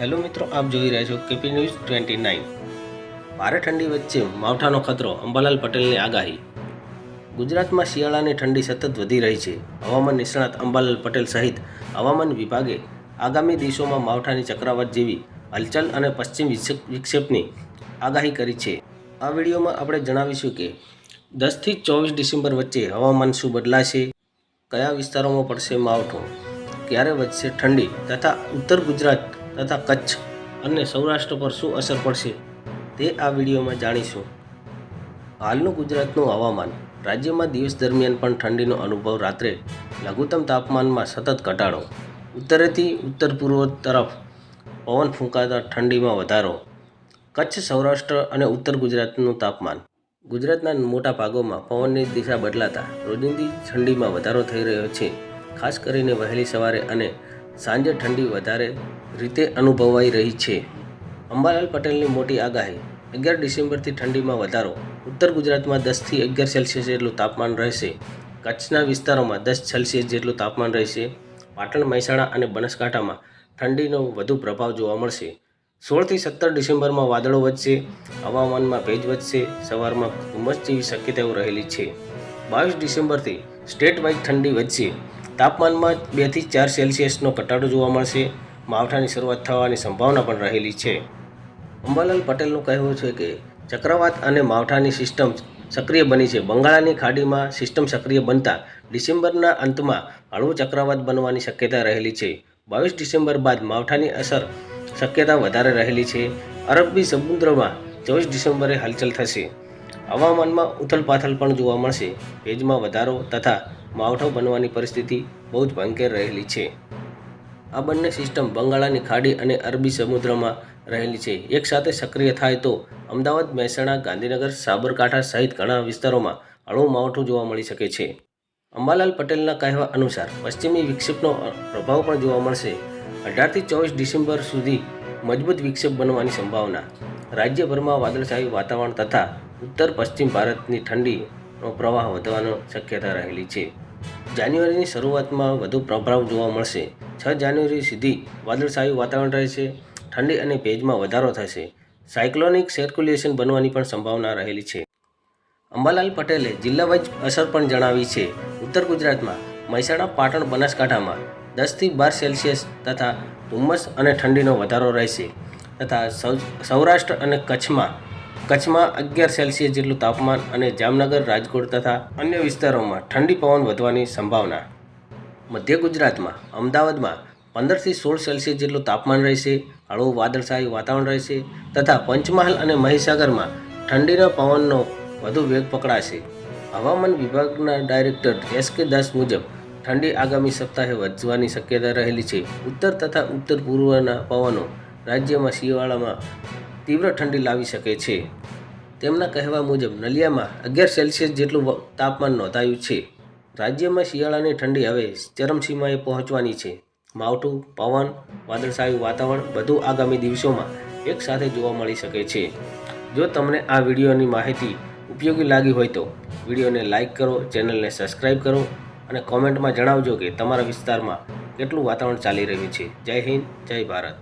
Hello મિત્રો, આપ જોઈ રહ્યા છો કેપી ન્યૂઝ ટ્વેન્ટી નાઇન. ભારે ઠંડી વચ્ચે માવઠાનો ખતરો, અંબાલાલ પટેલની આગાહી. ગુજરાતમાં શિયાળાની ઠંડી સતત વધી રહી છે. હવામાન નિષ્ણાત અંબાલાલ પટેલ સહિત હવામાન વિભાગે આગામી દિવસોમાં માવઠાની ચક્રાવાત જેવી હલચલ અને પશ્ચિમ વિક્ષેપ- વિક્ષેપની આગાહી કરી છે. આ વિડીયોમાં આપણે જણાવીશું કે દસથી ચોવીસ ડિસેમ્બર વચ્ચે હવામાન શું બદલાશે, કયા વિસ્તારોમાં પડશે માવઠું, ક્યારે વધશે ઠંડી તથા ઉત્તર ગુજરાત તથા કચ્છ અને સૌરાષ્ટ્ર પર શું અસર પડશે તે આ વિડીયોમાં જાણીશું. હાલનું ગુજરાતનું હવામાન. રાજ્યમાં દિવસ દરમિયાન પણ ઠંડીનો અનુભવ રાત્રે લઘુત્તમ તાપમાનમાં સતત ઘટાડો. ઉત્તરેથી ઉત્તર પૂર્વ તરફ પવન ફૂંકાતા ઠંડીમાં વધારો. કચ્છ, સૌરાષ્ટ્ર અને ઉત્તર ગુજરાતનું તાપમાન. ગુજરાતના મોટા ભાગોમાં પવનની દિશા બદલાતા રોજિંદી ઠંડીમાં વધારો થઈ રહ્યો છે. ખાસ કરીને વહેલી સવારે અને સાંજે ઠંડી વધારે રીતે અનુભવાઈ રહી છે. અંબાલાલ પટેલની મોટી આગાહી, અગિયાર ડિસેમ્બરથી ઠંડીમાં વધારો. ઉત્તર ગુજરાતમાં દસથી અગિયાર સેલ્સિયસ જેટલું તાપમાન રહેશે. કચ્છના વિસ્તારોમાં દસ સેલ્સિયસ જેટલું તાપમાન રહેશે. પાટણ, મહેસાણા અને બનાસકાંઠામાં ઠંડીનો વધુ પ્રભાવ જોવા મળશે. સોળથી સત્તર ડિસેમ્બરમાં વાદળો વધશે, હવામાનમાં ભેજ વધશે, સવારમાં ધુમ્મસ જેવી શક્યતાઓ રહેલી છે. બાવીસ ડિસેમ્બરથી સ્ટેટ વાઇઝ ઠંડી વધશે. તાપમાનમાં બેથી ચાર સેલ્સિયસનો ઘટાડો જોવા મળશે. માવઠાની શરૂઆત થવાની સંભાવના પણ રહેલી છે. અંબાલાલ પટેલનું કહેવું છે કે, ચક્રવાત અને માવઠાની સિસ્ટમ સક્રિય બની છે. બંગાળાની ખાડીમાં સિસ્ટમ સક્રિય બનતા ડિસેમ્બરના અંતમાં હળવું ચક્રવાત બનવાની શક્યતા રહેલી છે. બાવીસ ડિસેમ્બર બાદ માવઠાની અસર શક્યતા વધારે રહેલી છે. અરબી સમુદ્રમાં ચોવીસ ડિસેમ્બરે હલચલ થશે. હવામાનમાં ઉથલપાથલ પણ જોવા મળશે. ભેજમાં વધારો તથા માવઠો બનવાની પરિસ્થિતિ બહુ જ ભયંકર રહેલી છે. આ બંને સિસ્ટમ બંગાળાની ખાડી અને અરબી સમુદ્રમાં રહેલી છે. એકસાથે સક્રિય થાય તો અમદાવાદ, મહેસાણા, ગાંધીનગર, સાબરકાંઠા સહિત ઘણા વિસ્તારોમાં હળવું માવઠું જોવા મળી શકે છે. અંબાલાલ પટેલના કહેવા અનુસાર, પશ્ચિમી વિક્ષેપનો પ્રભાવ પણ જોવા મળશે. અઢારથી ચોવીસ ડિસેમ્બર સુધી મજબૂત વિક્ષેપ બનવાની સંભાવના. રાજ્યભરમાં વાદળછાયું વાતાવરણ તથા ઉત્તર પશ્ચિમ ભારતની ઠંડીનો પ્રવાહ વધવાનો શક્યતા રહેલી છે. જાન્યુઆરીની શરૂઆતમાં વધુ પ્રભાવ જોવા મળશે. છ જાન્યુઆરી સુધી વાદળછાયું વાતાવરણ રહેશે. ઠંડી અને ભેજમાં વધારો થશે. સાયક્લોનિક સર્ક્યુલેશન બનવાની પણ સંભાવના રહેલી છે. અંબાલાલ પટેલે જિલ્લાવાઇઝ અસર પણ જણાવી છે. ઉત્તર ગુજરાતમાં મહેસાણા, પાટણ, બનાસકાંઠામાં દસથી બાર સેલ્સિયસ તથા ધુમ્મસ અને ઠંડીનો વધારો રહેશે તથા સૌરાષ્ટ્ર અને કચ્છમાં કચ્છમાં અગિયાર સેલ્સિયસ જેટલું તાપમાન અને જામનગર, રાજકોટ તથા અન્ય વિસ્તારોમાં ઠંડી પવન વધવાની સંભાવના. મધ્ય ગુજરાતમાં, અમદાવાદમાં પંદરથી સોળ સેલ્સિયસ જેટલું તાપમાન રહેશે, હળવું વાદળછાયું વાતાવરણ રહેશે તથા પંચમહાલ અને મહીસાગરમાં ઠંડીના પવનનો વધુ વેગ પકડાશે. હવામાન વિભાગના ડાયરેક્ટર એસ કે દાસ મુજબ, ઠંડી આગામી સપ્તાહે વધવાની શક્યતા રહેલી છે. ઉત્તર તથા ઉત્તર પૂર્વના પવનો રાજ્યમાં શિયાળામાં તીવ્ર ઠંડી લાવી શકે છે. તેમના કહેવા મુજબ, નલિયામાં અગિયાર સેલ્સિયસ જેટલું તાપમાન નોંધાયું છે. રાજ્યમાં શિયાળાની ઠંડી હવે ચરમસીમાએ પહોંચવાની છે. માવઠું, પવન, વાદળછાયું વાતાવરણ બધું આગામી દિવસોમાં એક સાથે જોવા મળી શકે છે. જો તમને આ વિડીયોની માહિતી ઉપયોગી લાગી હોય તો વિડીયોને લાઇક કરો, ચેનલને સબસ્ક્રાઈબ કરો અને કોમેન્ટમાં જણાવજો કે તમારા વિસ્તારમાં કેટલું વાતાવરણ ચાલી રહ્યું છે. જય હિન્દ, જય ભારત.